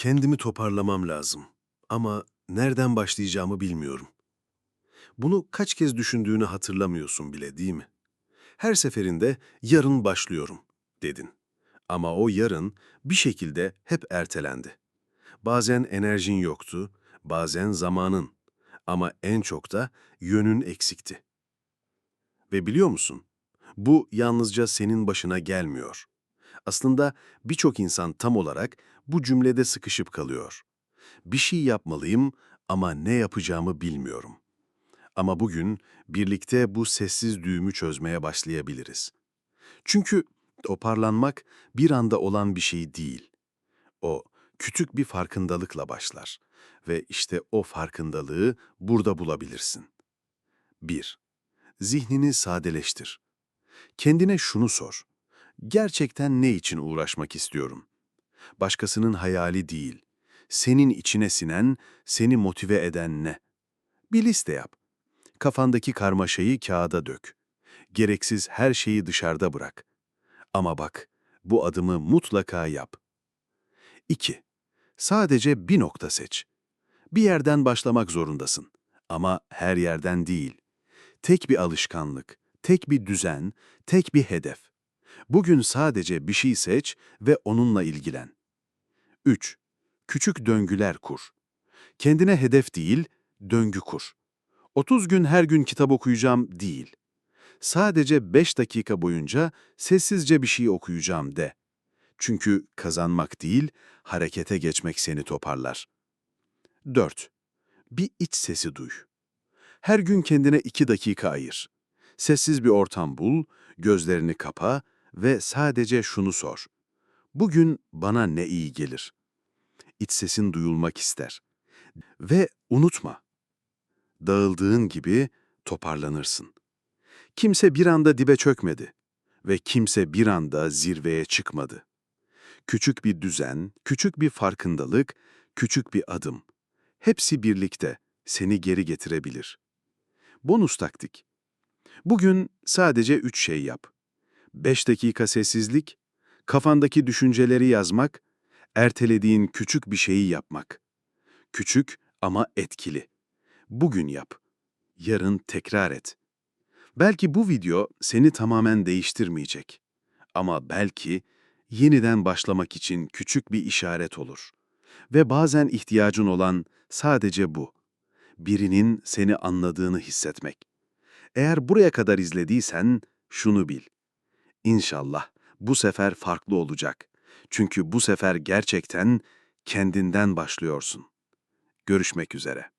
Kendimi toparlamam lazım. Ama nereden başlayacağımı bilmiyorum. Bunu kaç kez düşündüğünü hatırlamıyorsun bile değil mi? Her seferinde yarın başlıyorum dedin. Ama o yarın bir şekilde hep ertelendi. Bazen enerjin yoktu, bazen zamanın. Ama en çok da yönün eksikti. Ve biliyor musun? Bu yalnızca senin başına gelmiyor. Aslında birçok insan tam olarak bu cümlede sıkışıp kalıyor. Bir şey yapmalıyım ama ne yapacağımı bilmiyorum. Ama bugün birlikte bu sessiz düğümü çözmeye başlayabiliriz. Çünkü toparlanmak bir anda olan bir şey değil. O küçük bir farkındalıkla başlar ve işte o farkındalığı burada bulabilirsin. 1. Zihnini sadeleştir. Kendine şunu sor. Gerçekten ne için uğraşmak istiyorum? Başkasının hayali değil. Senin içine sinen, seni motive eden ne? Bir liste yap. Kafandaki karmaşayı kağıda dök. Gereksiz her şeyi dışarıda bırak. Ama bak, bu adımı mutlaka yap. 2. Sadece bir nokta seç. Bir yerden başlamak zorundasın. Ama her yerden değil. Tek bir alışkanlık, tek bir düzen, tek bir hedef. Bugün sadece bir şey seç ve onunla ilgilen. 3. Küçük döngüler kur. Kendine hedef değil, döngü kur. 30 gün her gün kitap okuyacağım değil. Sadece 5 dakika boyunca sessizce bir şey okuyacağım de. Çünkü kazanmak değil, harekete geçmek seni toparlar. 4. Bir iç sesi duy. Her gün kendine 2 dakika ayır. Sessiz bir ortam bul, gözlerini kapa ve sadece şunu sor. Bugün bana ne iyi gelir? İç sesin duyulmak ister. Ve unutma, dağıldığın gibi toparlanırsın. Kimse bir anda dibe çökmedi ve kimse bir anda zirveye çıkmadı. Küçük bir düzen, küçük bir farkındalık, küçük bir adım. Hepsi birlikte seni geri getirebilir. Bonus taktik. Bugün sadece üç şey yap. 5 dakika sessizlik, kafandaki düşünceleri yazmak, ertelediğin küçük bir şeyi yapmak. Küçük ama etkili. Bugün yap. Yarın tekrar et. Belki bu video seni tamamen değiştirmeyecek. Ama belki yeniden başlamak için küçük bir işaret olur. Ve bazen ihtiyacın olan sadece bu. Birinin seni anladığını hissetmek. Eğer buraya kadar izlediysen şunu bil. İnşallah bu sefer farklı olacak. Çünkü bu sefer gerçekten kendinden başlıyorsun. Görüşmek üzere.